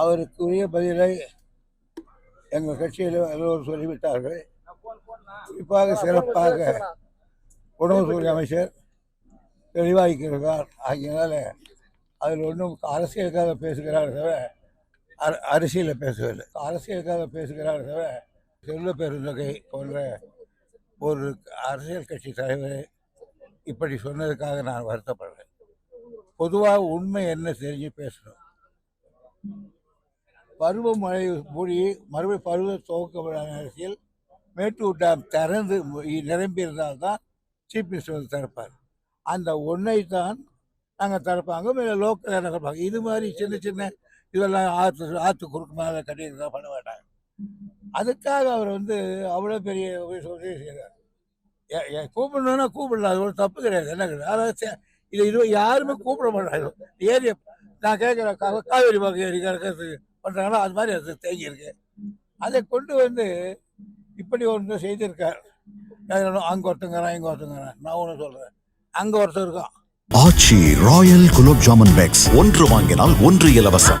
அவருக்குரிய பதிலை எங்கள் கட்சியில் எல்லோரும் சொல்லிவிட்டார்கள். குறிப்பாக சிறப்பாக உணவுத்துறை அமைச்சர் தெளிவாகிக்கிறார் ஆகியனால அதில் ஒன்றும் அரசியலுக்காக பேசுகிறார் தவிர அர- அரசியலில் பேசவில்லை. அரசியலுக்காக பேசுகிறார் தவிர செல்ல பெருந்தொகை போன்ற ஒரு அரசியல் கட்சி தலைவர் இப்படி சொன்னதுக்காக நான் வருத்தப்படுறேன் பொதுவாக உண்மை என்ன தெரிஞ்சு பேசணும். பருவமழை மூடி மறுபடியும் பருவ துவக்க அரசியல் மேட்டூர் டேம் திறந்து நிரம்பி இருந்தால்தான் சீஃப் மினிஸ்டர் வந்து திறப்பார். அந்த ஒன்றை தான் நாங்கள் திறப்பாங்க மேலே லோக்கல் என்ன திறப்பாங்க. இது மாதிரி சின்ன சின்ன இதெல்லாம் ஆற்று ஆற்று குறுக்கு மேலே கட்டியிருந்தா பண்ண மாட்டாங்க. அதுக்காக அவர் வந்து அவ்வளோ பெரிய உதவி செய்கிறார் கூப்பிடணும்னா கூப்பிடலாம். அது ஒரு தப்பு கிடையாது. என்ன கிடையாது? அதாவது சே- இது இது யாருமே கூப்பிட மாட்டாங்க. ஏரியா நான் கேட்குறேன் காவேரி பக்கம் ஏரி கறக்கிறது பண்ணுறாங்களோ அது மாதிரி அது தேங்கி இருக்கு அதை கொண்டு வந்து இப்படி ஒன்று செய்திருக்கார். அங்கே ஒருத்தங்கிறான் இங்கே ஒருத்தங்கிறான் நான் ஒன்று சொல்கிறேன் அங்கே ஒருத்தர் இருக்கான். Aachi royal gulab jamun packs. ஒன்று வாங்கினால் ஒன்று இலவசம்.